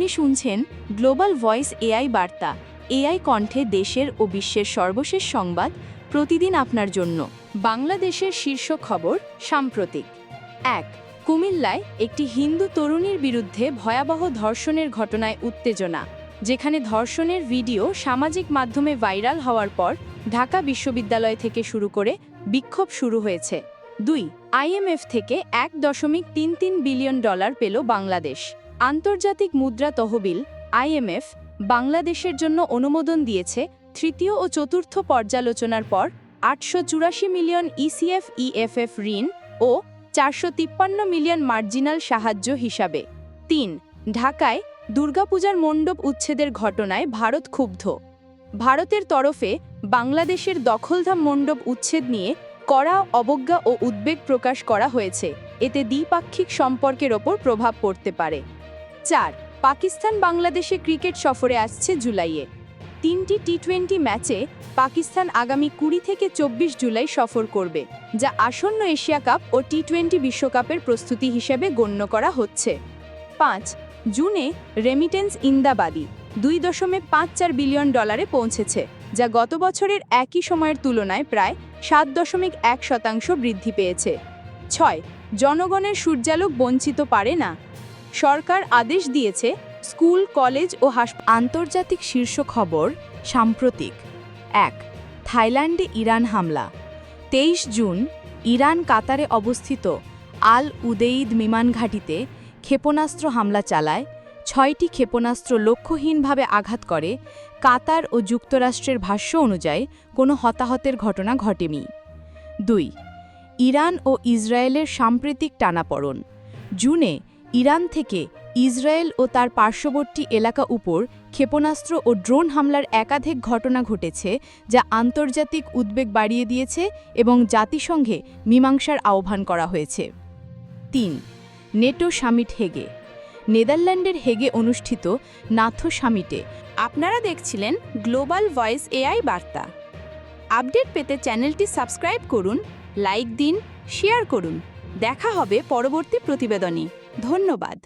আপনি শুনছেন global voice AI বার্তা, এআই কণ্ঠে দেশের ও বিশ্বের সর্বশেষ সংবাদ প্রতিদিন আপনার জন্য। বাংলাদেশের শীর্ষ খবর, সাম্প্রতিক। এক, কুমিল্লায় একটি হিন্দু তরুণীর বিরুদ্ধে ভয়াবহ ধর্ষণের ঘটনায় উত্তেজনা, যেখানে ধর্ষণের ভিডিও সামাজিক মাধ্যমে ভাইরাল হওয়ার পর ঢাকা বিশ্ববিদ্যালয় থেকে শুরু করে বিক্ষোভ শুরু হয়েছে। দুই, আইএমএফ থেকে এক দশমিক তিন তিন বিলিয়ন ডলার পেল বাংলাদেশ। আন্তর্জাতিক মুদ্রা তহবিল, আইএমএফ, বাংলাদেশের জন্য অনুমোদন দিয়েছে তৃতীয় ও চতুর্থ পর্যালোচনার পর আটশো চুরাশি মিলিয়ন E ইসিএফ ইএফএফ ঋণ ও চারশো তিপ্পান্ন মিলিয়ন মার্জিনাল সাহায্য হিসাবে। তিন, ঢাকায় দুর্গাপূজার মণ্ডপ উচ্ছেদের ঘটনায় ভারত ক্ষুব্ধ। ভারতের তরফে বাংলাদেশের দখলধাম মণ্ডপ উচ্ছেদ নিয়ে কড়া অবজ্ঞা ও উদ্বেগ প্রকাশ করা হয়েছে। এতে দ্বিপাক্ষিক সম্পর্কের ওপর প্রভাব পড়তে পারে। চার, পাকিস্তান বাংলাদেশে ক্রিকেট সফরে আসছে জুলাইয়ে। তিনটি টি টোয়েন্টি ম্যাচে পাকিস্তান আগামী কুড়ি থেকে চব্বিশ জুলাই সফর করবে, যা আসন্ন এশিয়া কাপ ও টি টোয়েন্টি বিশ্বকাপের প্রস্তুতি হিসেবে গণ্য করা হচ্ছে। পাঁচ, জুনে রেমিটেন্স ইন্দাবাদী, দুই দশমিক পাঁচ চার বিলিয়ন ডলারে পৌঁছেছে, যা গত বছরের একই সময়ের তুলনায় প্রায় সাত দশমিক এক শতাংশ বৃদ্ধি পেয়েছে। ছয়, জনগণের সূর্যালোক বঞ্চিত পারে না সরকার আদেশ দিয়েছে স্কুল, কলেজ ও হাস আন্তর্জাতিক শীর্ষ খবর সাম্প্রতিক। এক, থাইল্যান্ডে ইরান হামলা। তেইশ জুন ইরান কাতারে অবস্থিত আল উদেইদ বিমান ঘাঁটিতে ক্ষেপণাস্ত্র হামলা চালায়। ছয়টি ক্ষেপণাস্ত্র লক্ষ্যহীনভাবে আঘাত করে। কাতার ও যুক্তরাষ্ট্রের ভাষ্য অনুযায়ী কোনো হতাহতের ঘটনা ঘটেনি। দুই, ইরান ও ইসরায়েলের সাম্প্রতিক টানাপড়ন। জুনে ইরান থেকে ইসরায়েল ও তার পার্শ্ববর্তী এলাকা উপর ক্ষেপণাস্ত্র ও ড্রোন হামলার একাধিক ঘটনা ঘটেছে, যা আন্তর্জাতিক উদ্বেগ বাড়িয়ে দিয়েছে এবং জাতিসংঘে মীমাংসার আহ্বান করা হয়েছে। তিন, নেটো সামিট হেগে। নেদারল্যান্ডের হেগে অনুষ্ঠিত নাথো সামিটে। আপনারা দেখছিলেন গ্লোবাল ভয়েস এআই বার্তা। আপডেট পেতে চ্যানেলটি সাবস্ক্রাইব করুন, লাইক দিন, শেয়ার করুন। দেখা হবে পরবর্তী প্রতিবেদনে। ধন্যবাদ।